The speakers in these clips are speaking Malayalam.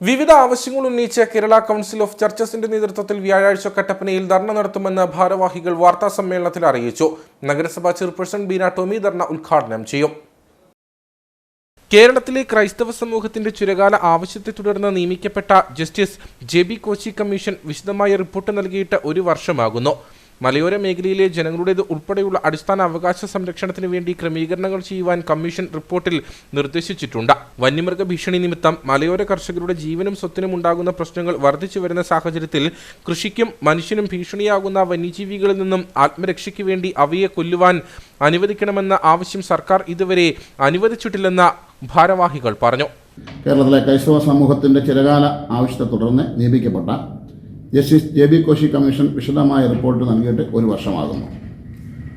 വിവിധ ആവശ്യങ്ങൾ ഉന്നയിച്ച് കേരള കൗൺസിൽ ഓഫ് ചർച്ചസിന്റെ നേതൃത്വത്തിൽ വ്യാഴാഴ്ച കട്ടപ്പനയിൽ ധർണ നടത്തുമെന്ന് ഭാരവാഹികൾ വാർത്താ സമ്മേളനത്തിൽ അറിയിച്ചു. നഗരസഭാ ചെയർപേഴ്സൺ ബീന ടോമി ധർണ ഉദ്ഘാടനം ചെയ്യും. കേരളത്തിലെ ക്രൈസ്തവ സമൂഹത്തിന്റെ ചുരകാല ആവശ്യത്തെ തുടർന്ന് നിയമിക്കപ്പെട്ട justice J B Koshy commission വിശദമായ റിപ്പോർട്ട് നൽകിയിട്ട് ഒരു വർഷമാകുന്നു. മലയോര മേഖലയിലെ ജനങ്ങളുടേത് ഉൾപ്പെടെയുള്ള അടിസ്ഥാന അവകാശ സംരക്ഷണത്തിന് വേണ്ടി ക്രമീകരണങ്ങൾ ചെയ്യുവാൻ കമ്മീഷൻ റിപ്പോർട്ടിൽ നിർദ്ദേശിച്ചിട്ടുണ്ട്. വന്യമൃഗ ഭീഷണി നിമിത്തം മലയോര കർഷകരുടെ ജീവനും സ്വത്തിനും ഉണ്ടാകുന്ന പ്രശ്നങ്ങൾ വർദ്ധിച്ചു വരുന്ന സാഹചര്യത്തിൽ കൃഷിക്കും മനുഷ്യനും ഭീഷണിയാകുന്ന വന്യജീവികളിൽ നിന്നും ആത്മരക്ഷയ്ക്ക് വേണ്ടി അവയെ കൊല്ലുവാൻ അനുവദിക്കണമെന്ന ആവശ്യം സർക്കാർ ഇതുവരെ അനുവദിച്ചിട്ടില്ലെന്ന ഭാരവാഹികൾ പറഞ്ഞു. കേരളത്തിലെ ക്രൈസ്തവ സമൂഹത്തിന്റെ ചിരകാല ആവശ്യത്തെ തുടർന്ന് നിയമിക്കപ്പെട്ട justice J B Koshy commission വിശദമായ റിപ്പോർട്ട് നൽകിയിട്ട് ഒരു വർഷമാകുന്നു.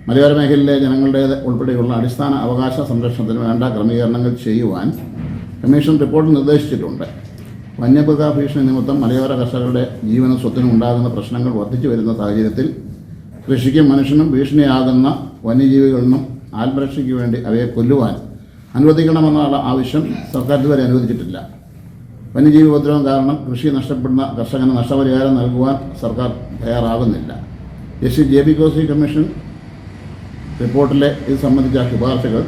മലയോര മേഖലയിലെ ജനങ്ങളുടെ ഉൾപ്പെടെയുള്ള അടിസ്ഥാന അവകാശ സംരക്ഷണത്തിന് വേണ്ട ക്രമീകരണങ്ങൾ ചെയ്യുവാൻ കമ്മീഷൻ റിപ്പോർട്ട് നിർദ്ദേശിച്ചിട്ടുണ്ട്. വന്യമൃഗ ഭീഷണി നിമിത്തം മലയോര കർഷകരുടെ ജീവനും സ്വത്തിനും ഉണ്ടാകുന്ന പ്രശ്നങ്ങൾ വർദ്ധിച്ചു വരുന്ന സാഹചര്യത്തിൽ കൃഷിക്കും മനുഷ്യനും ഭീഷണിയാകുന്ന വന്യജീവികളിലും ആത്മരക്ഷയ്ക്ക് വേണ്ടി അവയെ കൊല്ലുവാൻ അനുവദിക്കണമെന്നുള്ള ആവശ്യം സർക്കാർ ഇതുവരെ അനുവദിച്ചിട്ടില്ല. വന്യജീവി ഉപദ്രവം കാരണം കൃഷി നഷ്ടപ്പെടുന്ന കർഷകന് നഷ്ടപരിഹാരം നൽകുവാൻ സർക്കാർ തയ്യാറാകുന്നില്ല. Justice J B Koshy commission റിപ്പോർട്ടിലെ ഇത് സംബന്ധിച്ച ശുപാർശകൾ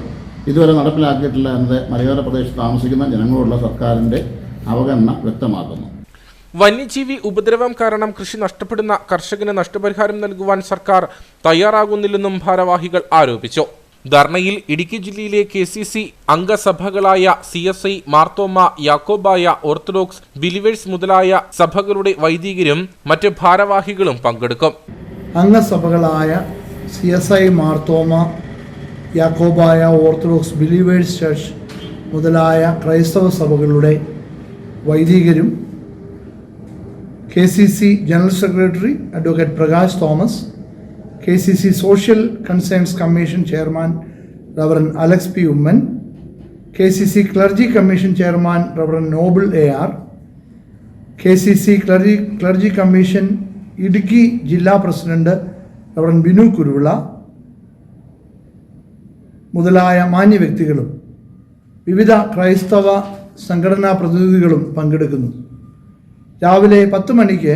ഇതുവരെ നടപ്പിലാക്കിയിട്ടില്ല എന്നത് മലയോര പ്രദേശത്ത് താമസിക്കുന്ന ജനങ്ങളോടുള്ള സർക്കാരിന്റെ അവഗണന വ്യക്തമാക്കുന്നു. വന്യജീവി ഉപദ്രവം കാരണം കൃഷി നഷ്ടപ്പെടുന്ന കർഷകന് നഷ്ടപരിഹാരം നൽകുവാൻ സർക്കാർ തയ്യാറാകുന്നില്ലെന്നും ഭാരവാഹികൾ ആരോപിച്ചു. ധർണയിൽ ഇടുക്കി ജില്ലയിലെ K C C അംഗസഭകളായ C S I Marthoma Yakobaya orthodox believers മുതലായ സഭകളുടെ വൈദികരും മറ്റ് ഭാരവാഹികളും പങ്കെടുക്കും. അംഗസഭകളായ C S I Marthoma Yakobaya orthodox believers church മുതലായ ക്രൈസ്തവ സഭകളുടെ വൈദികരും K C C general secretary advocate Prakash Thomas K C C social concerns commission chairman reverend Alex P Oommen K C C clergy commission chairman reverend Noble A R K C C clergy clergy commission Idukki ജില്ലാ പ്രസിഡന്റ് റവറൻ ബിനു കുരുവിള മുതലായ മാന്യ വ്യക്തികളും വിവിധ ക്രൈസ്തവ സംഘടനാ പ്രതിനിധികളും പങ്കെടുക്കുന്നു. രാവിലെ പത്ത് മണിക്ക്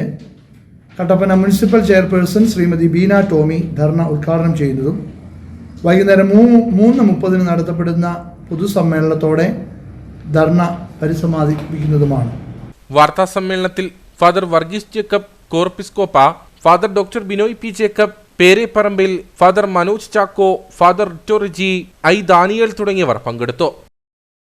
കട്ടപ്പന മുനിസിപ്പൽ ചെയർപേഴ്സൺ ശ്രീമതി ബീന ടോമി ധർണ ഉദ്ഘാടനം ചെയ്യുന്നതും വൈകുന്നേരം മൂ മൂന്ന് മുപ്പതിന് നടത്തപ്പെടുന്ന പൊതുസമ്മേളനത്തോടെ ധർണ പരിസമാധിപ്പിക്കുന്നതുമാണ് വാർത്താ സമ്മേളനത്തിൽ father Varghese Jacob Corepiscopa father doctor Binoy P Jacob Pereparambil father Manoj Chacko father Ritto I Daniel തുടങ്ങിയവർ പങ്കെടുത്തു.